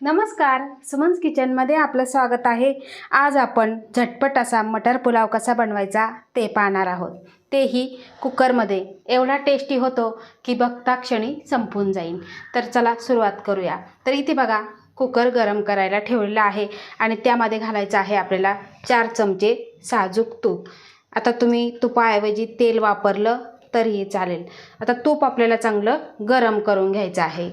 नमस्कार. सुमन्स किचनमध्ये आपलं स्वागत आहे. आज आपण झटपट असा मटर पुलाव कसा बनवायचा ते पाहणार आहोत. तेही कुकरमध्ये. एवढा टेस्टी होतो की बघता क्षणी संपून जाईल तर चला सुरुवात करूया. तर इथे बघा कुकर गरम करायला ठेवलेला आहे आणि त्यामध्ये घालायचं आहे आपल्याला चार चमचे साजूक तूप. आता तुम्ही तुपाऐवजी तेल वापरलं तरीही चालेल. आता तूप आपल्याला चांगलं गरम करून घ्यायचं आहे.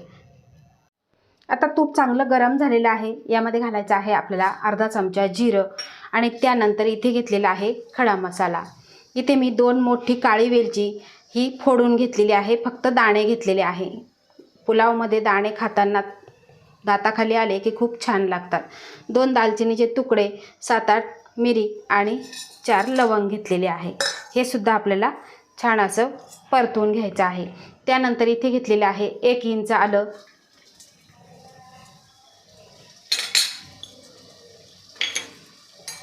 आता तूप चांगलं गरम झालेलं आहे. यामध्ये घालायचं आहे आपल्याला अर्धा चमचा जिरं आणि त्यानंतर इथे घेतलेला आहे खडा मसाला. इथे मी दोन मोठी काळी वेलची ही फोडून घेतलेली आहे. फक्त दाणे घेतलेले आहे. पुलावमध्ये दाणे खाताना दाताखाली आले की खूप छान लागतात. दोन दालचिनीचे तुकडे सात आठ मिरी आणि चार लवंग घेतलेले आहे. हे सुद्धा आपल्याला छान असं परतून घ्यायचं आहे. त्यानंतर इथे घेतलेलं आहे एक इंच आलं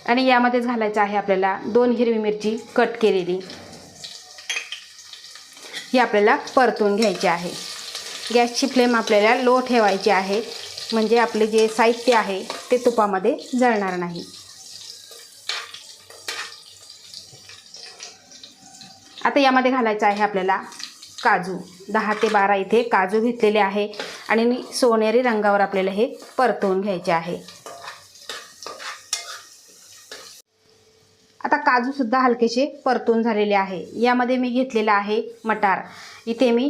आणि यामध्येच घालायचं आहे आपल्याला दोन हिरवी मिरची कट केलेली. ही आपल्याला परतून घ्यायची आहे. गॅसची फ्लेम आपल्याला लो ठेवायची आहे. म्हणजे आपले जे साहित्य आहे ते तुपामध्ये जळणार नाही. आता यामध्ये घालायचं आहे आपल्याला काजू. दहा ते बारा इथे काजू घेतलेले आहे आणि सोनेरी रंगावर आपल्याला हे परतवून घ्यायचे आहे. आता काजूसुद्धा हलकेसे परतून झालेले आहे. यामध्ये मी घेतलेला आहे मटार. इथे मी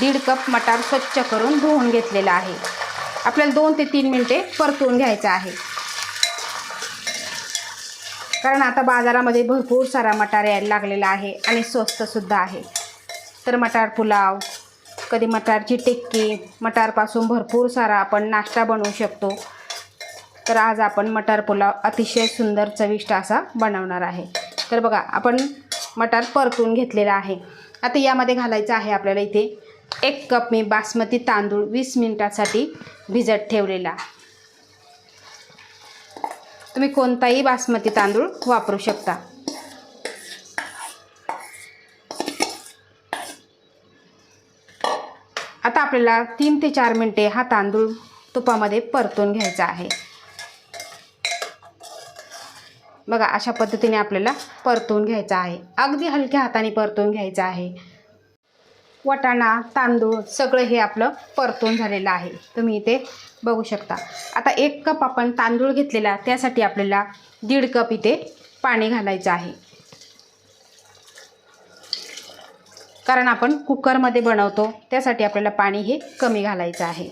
दीड कप मटार स्वच्छ करून धुवून घेतलेला आहे. आपल्याला दोन ते तीन मिनटे परतून घ्यायचं आहे. कारण आता बाजारामध्ये भरपूर सारा मटार यायला लागलेला आहे आणि स्वस्तसुद्धा आहे. तर मटार पुलाव कधी मटारची टिक्की मटारपासून भरपूर सारा आपण नाश्ता बनवू शकतो. तर आज आपण मटार पुलाव अतिशय सुंदर चविष्ट असा बनवणार आहे. तर बघा आपण मटार परतून घेतलेला आहे. आता यामध्ये घालायचं आहे आपल्याला इथे एक कप मी बासमती तांदूळ वीस मिनिटासाठी भिजत ठेवलेला. तुम्ही कोणताही बासमती तांदूळ वापरू शकता. आता आपल्याला तीन ते चार मिनटे हा तांदूळ तुपामध्ये परतून घ्यायचा आहे. बघा अशा पद्धतीने आपल्याला परतून घ्यायचा आहे. अगदी हलक्या हाताने परतून घ्यायचं आहे. वटाणा तांदूळ सगळं हे आपलं परतून झालेलं आहे. तुम्ही इथे बघू शकता. आता एक कप आपण तांदूळ घेतलेला त्यासाठी आपल्याला दीड कप इथे पाणी घालायचं आहे. कारण आपण कुकरमध्ये बनवतो त्यासाठी आपल्याला पाणी हे कमी घालायचं आहे.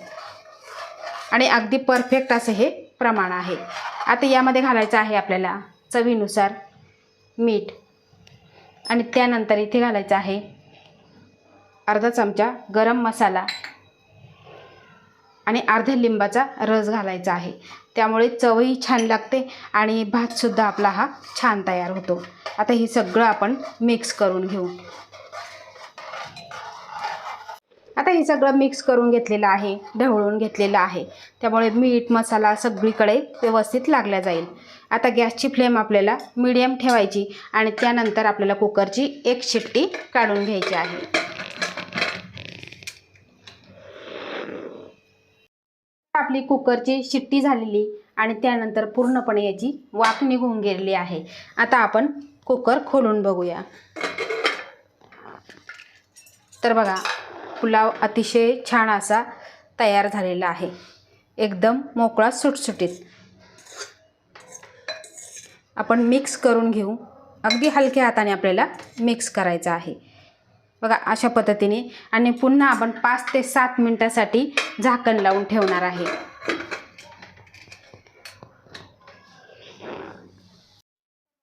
आणि अगदी परफेक्ट असं हे प्रमाण आहे. आता यामध्ये घालायचं आहे आपल्याला चवीनुसार मीठ आणि त्यानंतर इथे घालायचं आहे अर्धा चमचा गरम मसाला आणि अर्ध्या लिंबाचा रस घालायचा आहे. त्यामुळे चवही छान लागते आणि भातसुद्धा आपला हा छान तयार होतो. आता हे सगळं आपण मिक्स करून घेऊ. आता हे सगळं मिक्स करून घेतलेलं आहे ढवळून घेतलेलं आहे. त्यामुळे मीठ मसाला सगळीकडे व्यवस्थित लागला जाईल. आता गॅसची फ्लेम आपल्याला मीडियम ठेवायची आणि त्यानंतर आपल्याला कुकरची एक शिट्टी काढून घ्यायची आहे. आपली कुकरची शिट्टी झालेली आणि त्यानंतर पूर्णपणे याची वाफ निघून गेलेली आहे. आता आपण कुकर खोलून बघूया. तर बघा पुलाव अतिशय छान असा तयार झालेला आहे. एकदम मोकळा सुटसुटीत. आपण मिक्स करून घेऊ. अगदी हलक्या हाताने आपल्याला मिक्स करायचं आहे. बघा अशा पद्धतीने. आणि पुन्हा आपण पाच ते सात मिनटासाठी झाकण लावून ठेवणार आहे.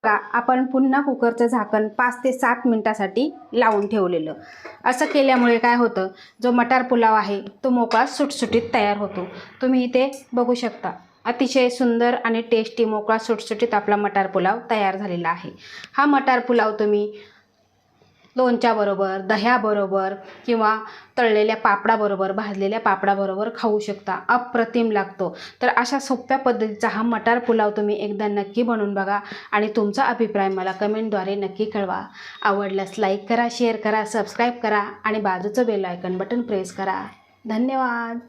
बघा आपण पुन्हा कुकरचं झाकण पाच ते सात मिनटासाठी लावून ठेवलेलं. असं केल्यामुळे काय होतं जो मटार पुलाव आहे तो मोकळा सुटसुटीत तयार होतो. तुम्ही इथे बघू शकता अतिशय सुंदर आणि टेस्टी मोकळा सुटसुटीत आपला मटार पुलाव तयार झालेला आहे. हा मटार पुलाव तुम्ही लोणच्याबरोबर दह्याबरोबर किंवा तळलेल्या पापडाबरोबर भाजलेल्या पापडाबरोबर खाऊ शकता. अप्रतिम लागतो. तर अशा सोप्या पद्धतीचा हा मटार पुलाव तुम्ही एकदा नक्की बनवून बघा आणि तुमचा अभिप्राय मला कमेंटद्वारे नक्की कळवा. आवडल्यास लाईक करा शेअर करा सबस्क्राईब करा आणि बाजूचं बेल आयकन बटन प्रेस करा. धन्यवाद!